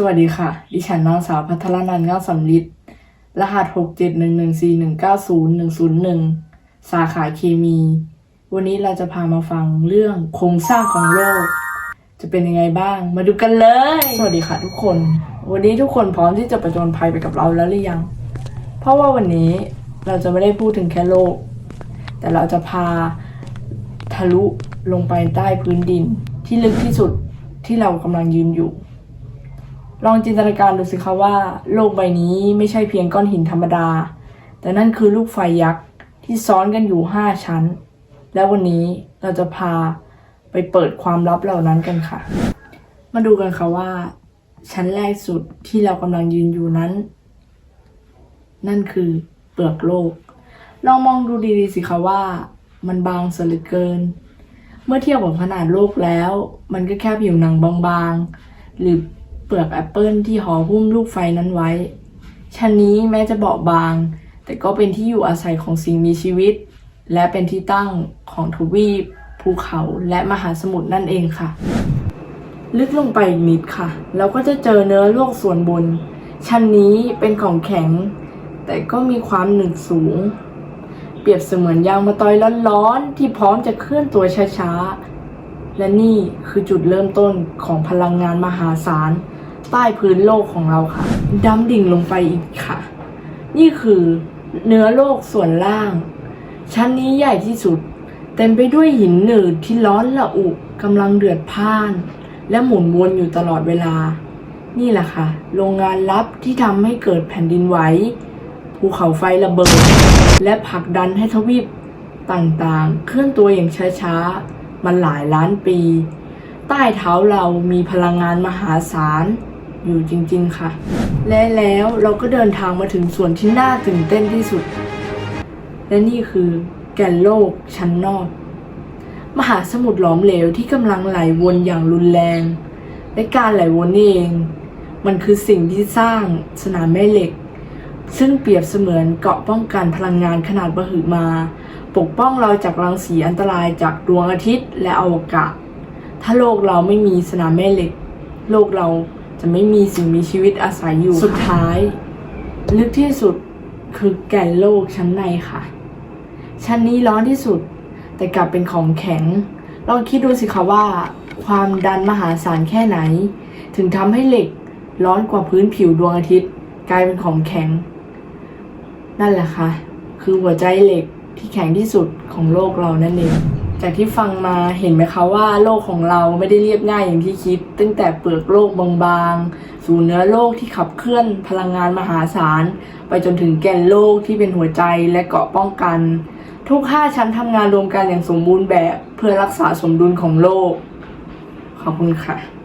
สวัสดีค่ะ ดิฉันนางสาวพัทรนันท์เงาสำลิดรหัสหกเจ็ดหนึ่งหนึ่งสี่หนึ่งเก้าศูนย์หนึ่งศูนย์หนึ่งสาขาเคมี วันนี้เราจะพามาฟังเรื่องโครงสร้างของโลก จะเป็นยังไงบ้าง มาดูกันเลย สวัสดีค่ะทุกคน วันนี้ทุกคนพร้อมที่จะประจนภัยไปกับเราแล้วหรือยัง เพราะว่าวันนี้เราจะไม่ได้พูดถึงแค่โลก แต่เราจะพาทะลุลงไปใต้พื้นดินที่ลึกที่สุดที่เรากำลังยืนอยู่ ลองจินตนาการดูสิคะว่า โลกใบนี้ไม่ใช่เพียงก้อนหินธรรมดา แต่นั่นคือลูกไฟยักษ์ที่ซ้อนกันอยู่ห้าชั้น และวันนี้เราจะพาไปเปิดความลับเหล่านั้นกันค่ะ มาดูกันค่ะว่า ชั้นแรกสุดที่เรากำลังยืนอยู่นั้น นั่นคือเปลือกโลก ลองมองดูดีๆสิคะว่า มันบางเสียเหลือเกิน เมื่อเทียบกับขนาดโลกแล้ว มันก็แค่ผิวหนังบางๆ หรือ เปลือกแอปเปิลที่ห่อหุ้มลูกไฟนั้นไว้ ชั้นนี้แม้จะเบาบาง แต่ก็เป็นที่อยู่อาศัยของสิ่งมีชีวิต และเป็นที่ตั้งของทวีป ภูเขาและมหาสมุทรนั่นเองค่ะ ลึกลงไปอีกนิดค่ะ เราก็จะเจอเนื้อโลกส่วนบน ชั้นนี้เป็นของแข็ง แต่ก็มีความหนึบสูง เปรียบเสมือนยางมะตอยร้อนๆที่พร้อมจะเคลื่อนตัวช้าๆและนี่คือจุดเริ่มต้นของพลังงานมหาศาล ใต้พื้นโลกของเราค่ะดำดิ่งลงไปอีกค่ะ นี่คือเนื้อโลกส่วนล่าง ชั้นนี้ใหญ่ที่สุด เต็มไปด้วยหินหนืดที่ร้อนระอุกำลังเดือดพ่าน และหมุนวนอยู่ตลอดเวลา นี่แหละค่ะ โรงงานลับที่ทำให้เกิดแผ่นดินไหวภูเขาไฟระเบิด และผลักดันให้ทวีปต่างๆ เคลื่อนตัวอย่างช้าๆ มันหลายล้านปี ใต้เท้าเรามีพลังงานมหาศาล อยู่จริงๆค่ะ และแล้วเราก็เดินทางมาถึงส่วนที่น่าตื่นเต้นที่สุด และนี่คือแก่นโลกชั้นนอก มหาสมุทรหลอมเหลวที่กำลังไหลวนอย่างรุนแรง และการไหลวนนี่เอง มันคือสิ่งที่สร้างสนามแม่เหล็ก ซึ่งเปรียบเสมือนเกาะป้องกันพลังงานขนาดมหึมา ปกป้องเราจากรังสีอันตรายจากดวงอาทิตย์และอวกาศ ถ้าโลกเราไม่มีสนามแม่เหล็ก โลกเรา จะไม่มีสิ่งมีชีวิตอาศัยอยู่ สุดท้าย ลึกที่สุดคือแก่นโลกชั้นในค่ะ ชั้นนี้ร้อนที่สุด แต่กลับเป็นของแข็ง ลองคิดดูสิคะว่า ความดันมหาศาลแค่ไหน ถึงทำให้เหล็กร้อนกว่าพื้นผิวดวงอาทิตย์ กลายเป็นของแข็ง นั่นแหละค่ะ คือหัวใจเหล็กที่แข็งที่สุดของโลกเรานั่นเอง จากที่ฟังมาเห็นไหมคะว่าโลกของเราไม่ได้เรียบง่ายอย่างที่คิด ตั้งแต่เปลือกโลกบางๆ สู่เนื้อโลกที่ขับเคลื่อนพลังงานมหาศาล ไปจนถึงแก่นโลกที่เป็นหัวใจและเกาะป้องกัน ทุกห้าชั้นทำงานรวมกันอย่างสมบูรณ์แบบเพื่อรักษาสมดุลของโลก ขอบคุณค่ะ